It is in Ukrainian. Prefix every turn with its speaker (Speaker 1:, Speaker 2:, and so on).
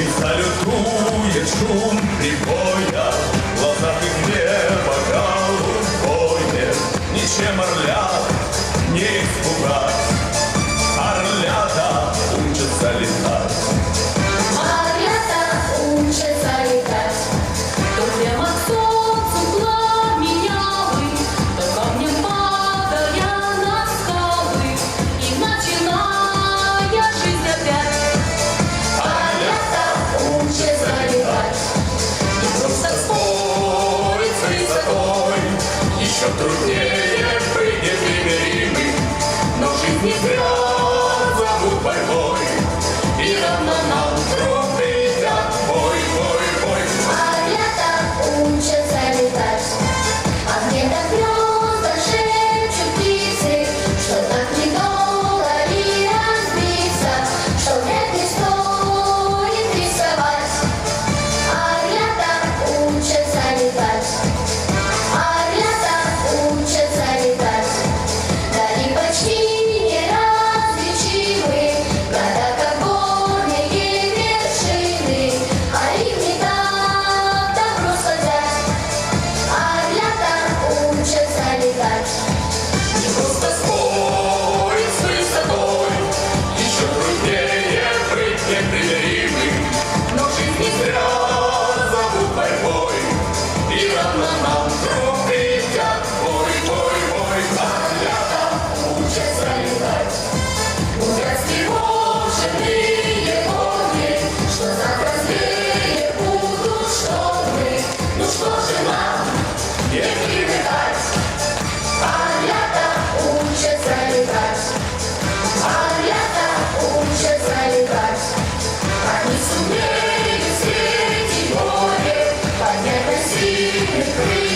Speaker 1: Він салютує шум. друзей, если верим, но жизнь не
Speaker 2: Thank you.